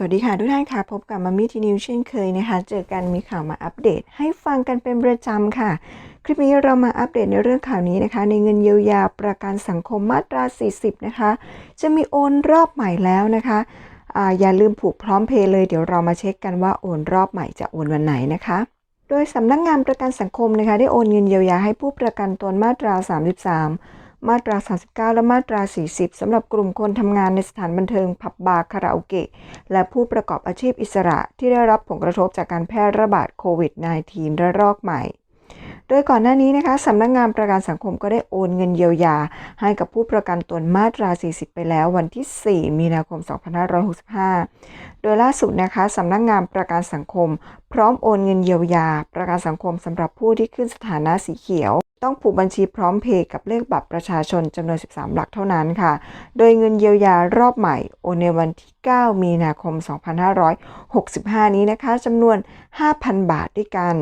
สวัสดีค่ะทุกท่านค่ะ พบกับมามี่ทีนิวเช่นเคยนะคะ เจอกันมีข่าวมาอัปเดต ให้ฟังกันเป็นประจำค่ะ คลิปนี้เรามาอัปเดตในเรื่องข่าวนี้นะคะ ในเงินเยียวยาประกันสังคมมาตรา 40 นะคะ จะมีโอนรอบใหม่แล้วนะคะออย่าลืมผูกพร้อมเพย์เลยเดี๋ยวเรามาเช็คกันว่าโอนรอบใหม่จะโอนวันไหนนะคะโดยสำนักงานประกันสังคมนะคะ ได้โอนเงินเยียวยาให้ผู้ประกันตนมาตรา 33 มาตรา 39 และมาตรา 40 สำหรับกลุ่มคนทำงานในสถานบันเทิงผับบาร์คาราโอเกะ และผู้ประกอบอาชีพอิสระที่ได้รับผลกระทบจากการแพร่ระบาดโควิด -19 ระลอกใหม่ โดยก่อนหน้านี้นะคะสำนักงานประกันสังคมก็ได้โอนเงินเยียวยา ให้กับผู้ประกันตนมาตรา 40 ไปแล้ววันที่ 4 มีนาคม 2565 โดยล่าสุดนะคะสำนักงานประกันสังคม พร้อมโอนเงินเยียวยา ประกันสังคมสำหรับผู้ที่ขึ้นสถานะสีเขียวต้องผูกบัญชีพร้อมเพย์กับเลขบัตรประชาชนจำนวน 13 หลักเท่านั้นค่ะ โดยเงินเยียวยารอบใหม่ โอนในวันที่ 9 มีนาคม 2565 นี้นะคะจำนวน 5,000 บาทด้วยกัน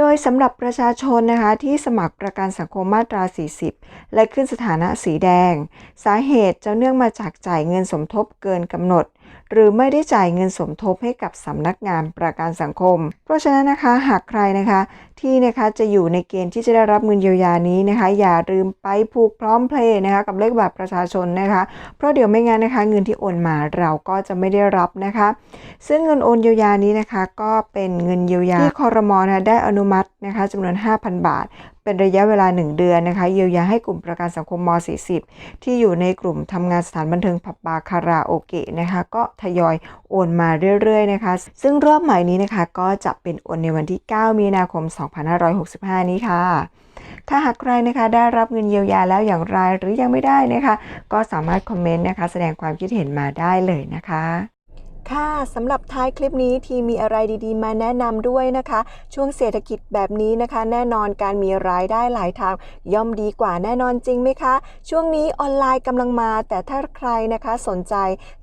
โดยสำหรับประชาชนนะคะที่สมัครประกันสังคมมาตรา 40 และขึ้นสถานะสีแดง สาเหตุจะเนื่องมาจากจ่ายเงินสมทบเกินกำหนด หรือไม่ได้จ่ายเงินสมทบให้กับสำนักงานประกันสังคม เพราะฉะนั้นนะคะหากใครนะคะที่นะคะจะอยู่ในเกณฑ์ที่จะได้รับเงินเยียวยานี้นะคะ อย่าลืมไปผูกพร้อมเพลย์นะคะกับเลขบัตรประชาชนนะคะ เพราะเดี๋ยวไม่งั้นนะคะ เงินที่โอนมาเราก็จะไม่ได้รับนะคะ ซึ่งเงินโอนเยียวยานี้นะคะ ก็เป็นเงินเยียวยาที่คอรมอนะะได้อนุมัตินะคะจำนวน 5,000 บาท เป็นระยะเวลา 1 เดือนนะคะ เยียวยาให้กลุ่มประกันสังคมม 40 ที่อยู่ในกลุ่มทำงานสถานบันเทิงผับบาร์คาราโอเกะนะคะ ก็ทยอยโอนมาเรื่อยๆนะคะ ซึ่งรอบใหม่นี้นะคะก็จะเป็นโอนในวันที่ 9 มีนาคม 2565 นี้ค่ะถ้าหากใครนะคะได้รับเงินเยียวยาแล้วอย่างไรหรือยังไม่ได้นะคะ ก็สามารถคอมเมนต์นะคะ แสดงความคิดเห็นมาได้เลยนะคะ ค่ะสำหรับท้ายคลิปนี้ทีมีอะไรดีๆ มาแนะนำด้วยนะคะ ช่วงเศรษฐกิจแบบนี้นะคะ แน่นอนการมีรายได้หลายทางย่อมดีกว่าแน่นอนจริงไหมคะ ช่วงนี้ออนไลน์กำลังมา แต่ถ้าใครนะคะสนใจ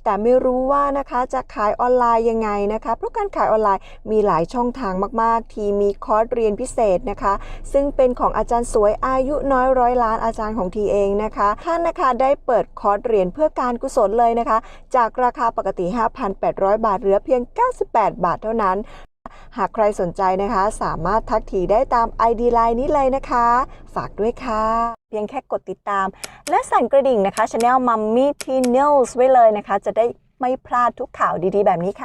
แต่ไม่รู้ว่านะคะจะขายออนไลน์ยังไงนะคะ เพราะการขายออนไลน์มีหลายช่องทางมาก ๆ ทีมีคอร์สเรียนพิเศษนะคะ ซึ่งเป็นของอาจารย์สวยอายุน้อยร้อยล้านอาจารย์ของทีเองนะคะท่านนะคะได้เปิดคอร์สเรียนเพื่อการกุศลเลยนะคะ จากราคาปกติ 5,800 บาทเหลือเพียง 98 บาทเท่านั้น หากใครสนใจนะคะ สามารถทักทีได้ตาม ID Line นี้เลยนะคะ ฝากด้วยค่ะ เพียงแค่กดติดตาม และสั่นกระดิ่งนะคะ Channel Mummy T News ไว้เลยนะคะ จะได้ไม่พลาดทุกข่าวดีๆ แบบนี้ค่ะ